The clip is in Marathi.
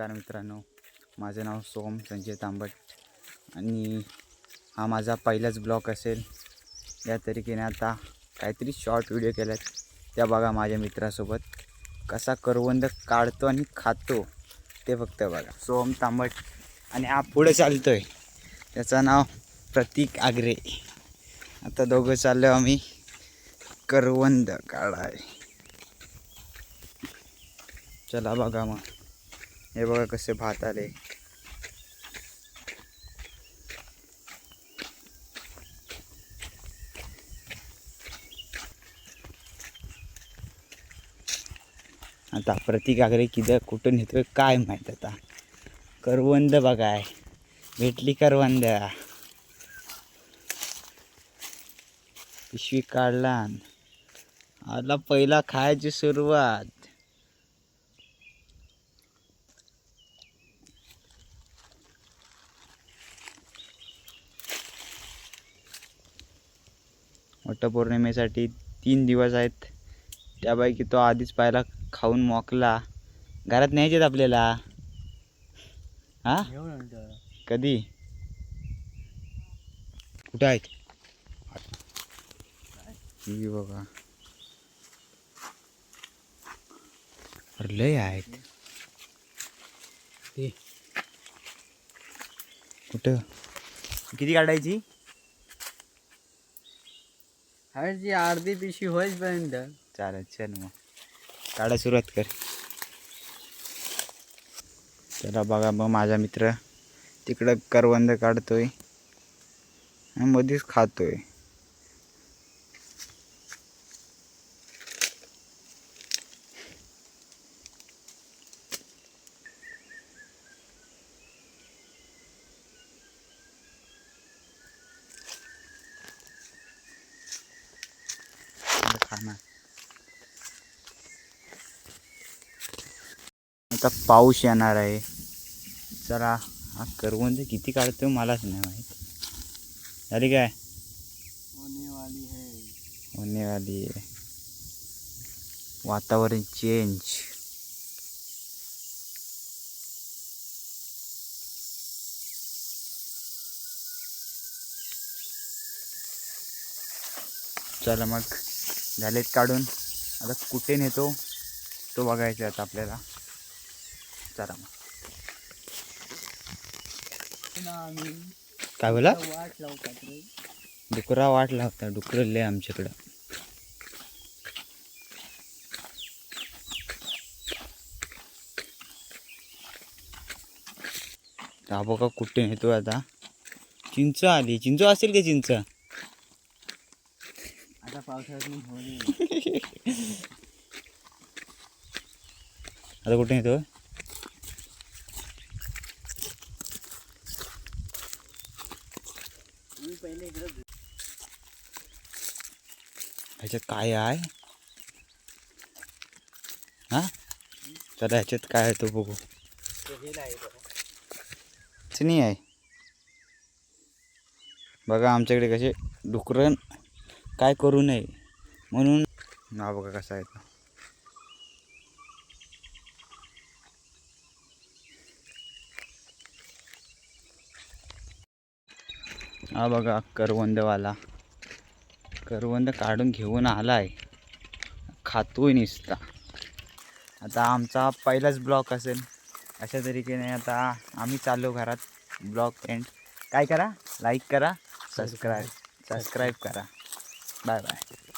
नमस्कार मित्रांनो. माझं नाव सोम संजय तांबट आणि हा माझा पहिलाच ब्लॉग असेल. या तरीकेने आता काहीतरी शॉर्ट व्हिडिओ केल्यात. त्या बघा माझ्या मित्रासोबत कसा करवंद काढतो आणि खातो. ते फक्त बघा. सोम तांबट आणि हा पुढे आहे त्याचं नाव प्रतीक आगरे. आता दोघं चाललो आम्ही करवंद काढाय. चला बघा मग. हे बघा कसे भात आले. आता प्रतीक आगरे किदं कुठं नेतोय काय माहीत आता. करवंद बघाय भेटली करवंद. पिशवी काढला आला पहिला खायची सुरुवात. वटपौर्णिमेसाठी तीन दिवस आहेत. त्यापैकी तो आधीच पाहिला खाऊन मोकला. घरात न्यायचेत आपल्याला. हा? कधी? कुठं आहेत? बघा. अरे लय आहेत. ते. कुठं? किती काढायची? हरची अर्धी पिशवी होईपर्यंत चालेल चल मग. काढा सुरुवात कर. चला बघा मग माझा मित्र तिकडं करवंद काढतोय मध्येच खातोय. खाना आता पाऊस येणार आहे. चला हा करवंद किती काढतोय मलाच नाही माहीत. झाली काय? होने वाली है होने वाली आहे. वातावरण चेंज चला मग. झालेत काढून. आता कुठे नेतो तो बघायचा आता आपल्याला. चला मग. काय बोला? वाट लावतात डुकरा वाट लावता डुकरं लय आमच्याकडं. हा बघा कुठे नेतो आता? चिंच आली. चिंच असेल का चिंच? आता पावसाळ्यात कुठे पहिले इकडे ह्याच्यात काय आहे? हा? चला ह्याच्यात काय आहे तो बघू. हे नाही आहे. बघा आमच्याकडे कसे डुकरं काय करू नये. म्हणून ना बघा कसा आहे हा बघा करवंदवाला. करवंद काढून घेऊन आलाय. खातोय निसता. आता आमचा पहिलाच ब्लॉक असेल. अशा तरीकेने आता आम्ही चाललो घरात ब्लॉक एंड. काय करा? लाईक करा सबस्क्राईब सबस्क्राईब करा. 拜拜。